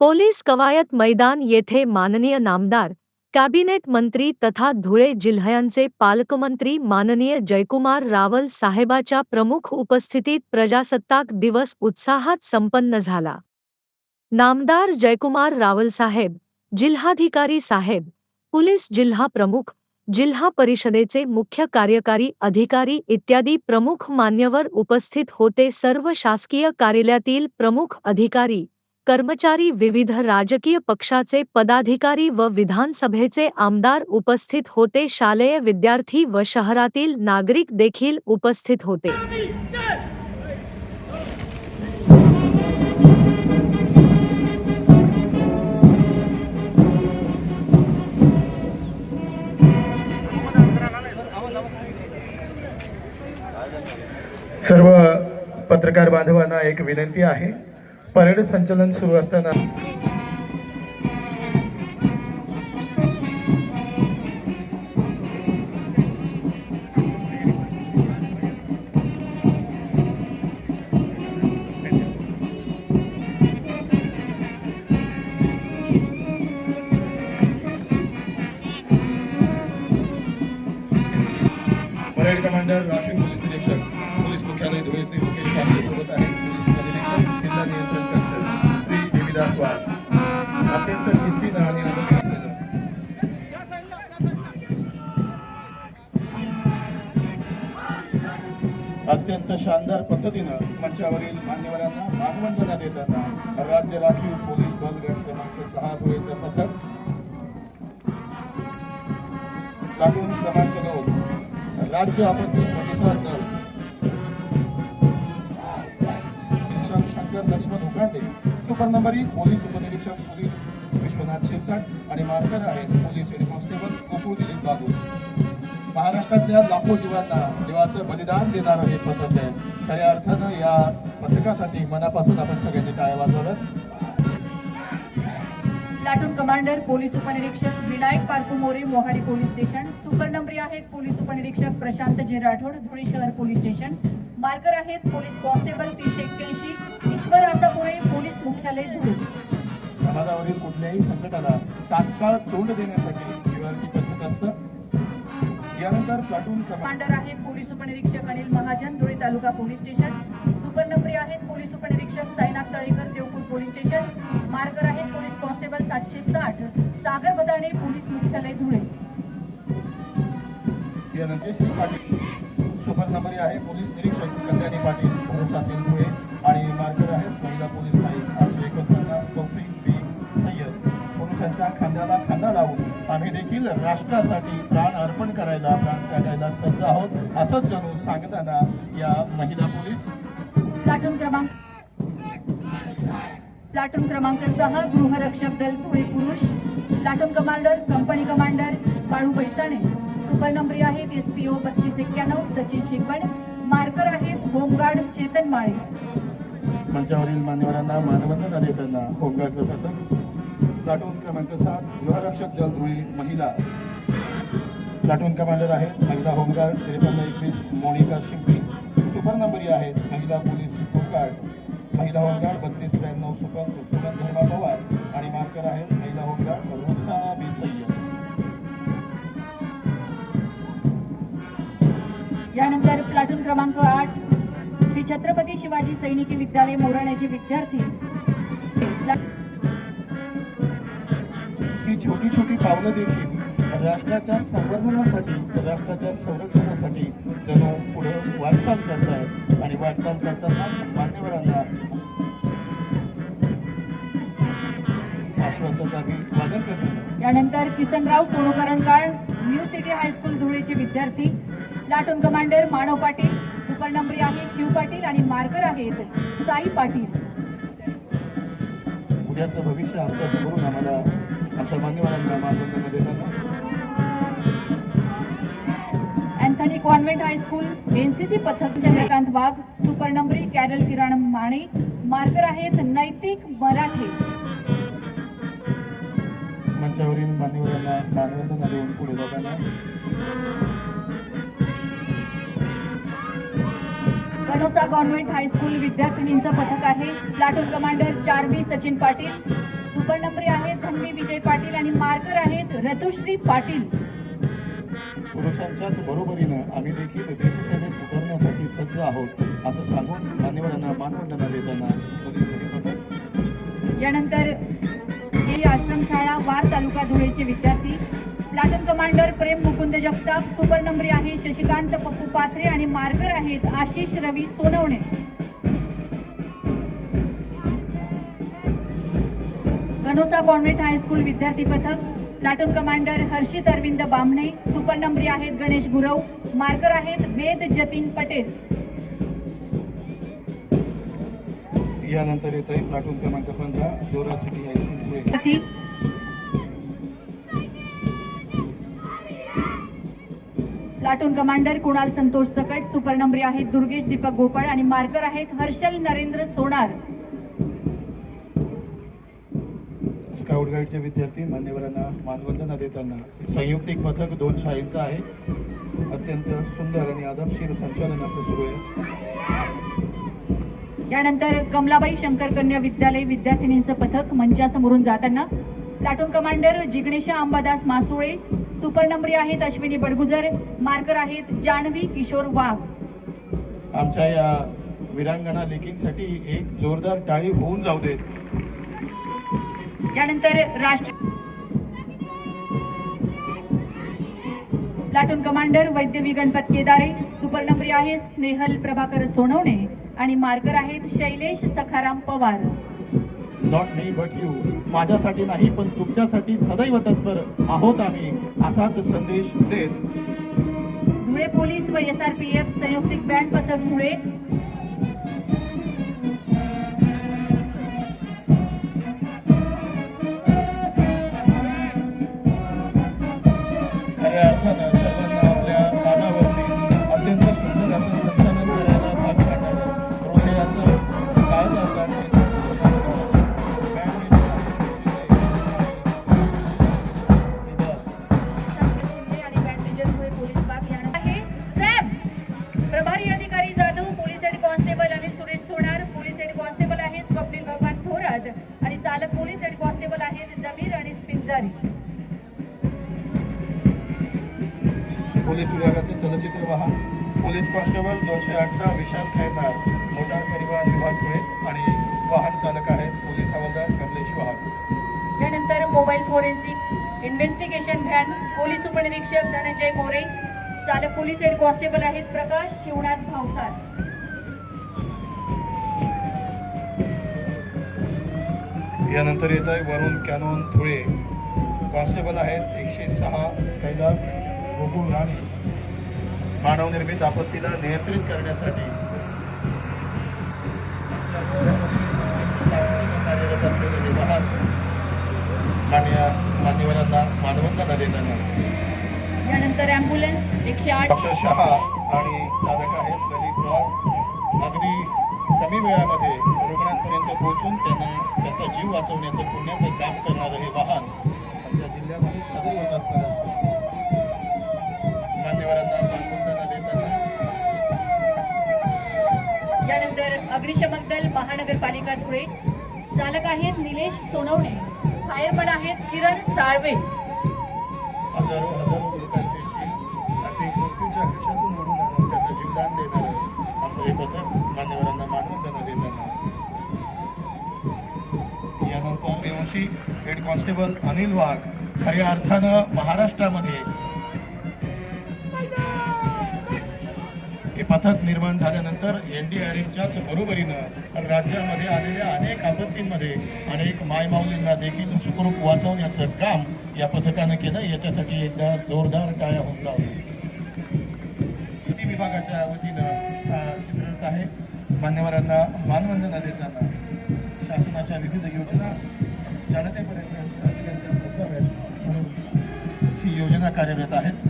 Police कवायत मैदान येथे माननीय नामदार कॅबिनेट मंत्री तथा धुळे जिल्ह्यांचे पालकमंत्री माननीय जयकुमार रावल साहेबाच्या प्रमुख उपस्थितीत प्रजासत्ताक दिवस उत्साहात संपन्न झाला नामदार जयकुमार रावल साहेब जिल्हाधिकारी साहेब पोलीस जिल्हा प्रमुख जिल्हा परिषदेचे मुख्य कार्यकारी अधिकारी इत्यादी प्रमुख मान्यवर उपस्थित होते सर्व शासकीय कार्यालयातील प्रमुख अधिकारी कर्मचारी विविध राजकीय पक्षाचे पदाधिकारी व विधानसभेचे आमदार उपस्थित होते. शालेय विद्यार्थी व शहरातील नागरिक देखील उपस्थित होते. सर्व पत्रकार बांधवांना एक विनंती आहे. परेड संचलन सुरू असताना परेड कमांडर राष्ट्रीय पोलीस निरीक्षक पोलीस मुख्यालय धुळे श्री मुकेश शानदार पद्धतीनं मंचावरील मान्यवरांना मानवंदना देताना राज्य राखीव पोलीस बल गट क्रमांक सहा धुळेचं पथक. लागून क्रमांक नऊ राज्य आपत्ती प्रतिसाद दल. निरीक्षक शंकर लक्ष्मण उकांडे सुपर नंबर एक पोलीस उपनिरीक्षक सुधीर विश्वनाथ शिरसाट आणि मार्कर आहेत police head constable Gokul Dilip Bagul महाराष्ट्रातल्या लाखो जीवांना जीवाचं बलिदान देणारं हे पथक आहे. खऱ्या अर्थानं या पथकासाठी मनापासून आपण सगळ्यांनी टाळ्या वाजवाव्यात. प्लाटून कमांडर पोलीस उपनिरीक्षक Vinayak Parku More Mohadi police station. Super नंबरी आहेत पोलीस उपनिरीक्षक प्रशांत जे राठोड धुळे शहर पोलीस स्टेशन. मार्कर आहेत पोलीस कॉन्स्टेबल तीनशे एक्क्याऐंशी ईश्वर आसापुरे पोलीस मुख्यालय धुळे. समाजावरील कुठल्याही संकटाला तात्काळ तोंड देण्यासाठी पथक असतं. यानंतर प्लाटून कमांडर आहेत पोलीस उपनिरीक्षक Anil Mahajan Dhule taluka police station. Supernumerary आहेत पोलीस उपनिरीक्षक Sainath Talekar Devpur police station. Marker आहेत पोलीस कॉन्स्टेबल सातशे साठ. सागर बदाणे पोलीस मुख्यालय धुळे. यानंतर श्री पाटील सुपर नंबरी आहे पोलीस निरीक्षक कल्याणी पाटील भरोसा सिंग धुळे आम्ही देखील राष्ट्रासाठी प्राण अर्पण करायला प्राण त्यागायला सज्ज आहोत असंच जणू सांगताना या महिला पोलीस. प्लाटून क्रमांक प्लाटून क्रमांक सहा गृहरक्षक दल धुळे पुरुष. Platoon commander company commander Balu Baisane. Supernumerary आहेत एस पी ओ बत्तीस एक्क्याण्णव सचिन शिकवण मार्कर आहेत होमगार्ड चेतन माळे. मंचावरील मान्यवरांना मानवंदना देताना होमगार्डचं पथक प्लाटून क्रमांक सात गृहरक्षक दल धुळी महिला. प्लाटून कमांडर आहेत महिला होमगार्ड त्रेपन्न एकवीस मोनिका शिंपी. सुपर नंबरी आहेत महिला पोलीस होमगार्ड महिला होमगार्ड बत्तीस त्र्याण्णव सुपर सुमन धर्मा पवार आणि मार्कर आहेत महिला होमगार्ड रुक्साना बी सय्यद यानंतर प्लाटून क्रमांक आठ श्री छत्रपती शिवाजी सैनिकी विद्यालय मोराण्याचे विद्यार्थी छोटी छोटी पावलं देखील राष्ट्राच्या संवर्धनासाठी राष्ट्राच्या संरक्षणासाठी जणू पुढं वाटचाल करतायत आणि वाटचाल करताना मान्यवरांना आश्वासनाचा वादन करतात यानंतर Kisanrao new city high school धुळेचे विद्यार्थी platoon commander Manav Patil supernumerary आहे शिव पाटील आणि मार्कर आहेत साई पाटील. उद्याचं भविष्य आमच्या समोरून आम्हाला अँथनी कॉन्व्हेंट हायस्कूल एनसीसी पथक चंद्रकांत वाघ सुपर नंबरी कॅरल किराण माने मार्कर आहेत नैतिक मराठे. मंचावरील मान्यवरांना मानवंदना देऊन पुढे जाताना. कनोसा गव्हर्नमेंट हायस्कूल विद्यार्थिनींचं पथक आहे. प्लाटून कमांडर चार बी सचिन पाटील सुपर्णप्री आहेत धन्वी विजय पाटील आणि मार्कर आहेत ऋतुश्री पाटील. पुरुषांच्याच बरोबरीनं आम्ही देखील देशसेवेत उतरण्यासाठी सज्ज आहोत असं सांगून मान्यवरांना मानवंदना देताना यानंतर ही आश्रमशाळा वार तालुका धुळेचे विद्यार्थी. Platoon commander Prem Mukund Jagtap supernumerary आहे शशिकांत पप्पू पाथरे आणि मार्कर आहेत Ashish Ravi Sonawane. Ganosa convent high school विद्यार्थी पथक platoon commander Harshit Arvind Bamne supernumerary आहेत गणेश गुरव मार्कर आहेत वेद जतीन पटेल. यानंतर येत आहे प्लाटून क्रमांक पंधरा Jora city high school platoon commander Kunal Santosh Sakat supernumerary आहेत दुर्गेश दीपक गोपाळ आणि मार्कर आहेत हर्षल नरेंद्र सोनार. स्काउट गाईडचे विद्यार्थी मान्यवरांना मानवंदना देताना संयुक्तिक पथक दोन शाळेचं आहे. अत्यंत सुंदर आणि आदर्शीर संचालन आपलं सुरू आहे. यानंतर कमलाबाई शंकर कन्या विद्यालय विद्यार्थिनींचं पथक मंचासमोरून जाताना platoon commander Jignesha Ambadas Masule supernumerary आहेत अश्विनी बडगुजर मार्कर आहेत जान्हवी किशोर वाघ. आमच्या या वीरांगणा लेखींसाठी एक जोरदार टाळी होऊन जाऊ देत यानंतर राष्ट्र platoon commander Vaidyavi Ganpat Kedare supernumerary आहे स्नेहल प्रभाकर सोनवणे आणि मार्कर आहेत Shailesh Sakharam Pawar. Not me but you माझ्यासाठी नाही पण तुमच्यासाठी सदैव तत्पर आहोत आम्ही असाच संदेश देत. धुळे पोलीस व एस आर पी एफ संयुक्तिक बँड पथक धुळे पोलीस विभागाचे चलचित्र वाहन पोलीस कॉन्स्टेबल दोनशे अठरा विशाल खैरनार मोटार परिवहन विभाग धुळे आणि वाहन चालक आहेत पोलीस हवालदार कमलेश वाहक यानंतर mobile forensic investigation van police उपनिरीक्षक धनंजय मोरे चालक पोलीस हेड कॉन्स्टेबल आहेत प्रकाश शिवनाथ भावसार. यानंतर येत आहे वरुण कॅनॉन धुळे. कॉन्स्टेबल आहेत एकशे सहा कैलास गोकुळ राणे मानवनिर्मित आपत्तीला नियंत्रित करण्यासाठी कार्यरत असलेले वाहन मान्य मान्यवरांना मानवंदना देताना. यानंतर अँब्युलन्स एकशे आठ. डॉक्टर शहा आणि आहेत ललित राव. अगदी कमी वेळामध्ये रुग्णांपर्यंत पोहोचून त्यांना त्यांचा जीव वाचवण्याचं पुण्याचं काम करणारं हे वाहन आमच्या जिल्ह्यामध्ये सदैव तत्पर असतं मान्यवरांना मानवंदना देताना यानंतर अग्निशमक दल महानगरपालिका धुळे. चालक आहेत निलेश सोनवणे. फायरमन आहेत किरण साळवे. हजारो हजारो लोकांचे जीव मृत्यूच्या घशातून ओढून आणून त्यांना जीवदान देणारं आमचं हे पथक मान्यवरांना मानवंदना देताना यानंतर बेवशी हेड कॉन्स्टेबल अनिल वाघ. खऱ्या अर्थानं महाराष्ट्रामध्ये पथक निर्माण झाल्यानंतर एन डी आर एफच्याच बरोबरीनं राज्यामध्ये आलेल्या अनेक आपत्तींमध्ये अनेक मायमाऊलींना देखील सुखरूप वाचवण्याचं काम या पथकानं केलं. याच्यासाठी एकदा जोरदार टाळ्या होऊन जाऊ. शेती विभागाच्या वतीनं चित्ररथ आहे. मान्यवरांना मानवंदना देताना शासनाच्या विविध योजना जनतेपर्यंत म्हणून ही योजना कार्यरत आहेत.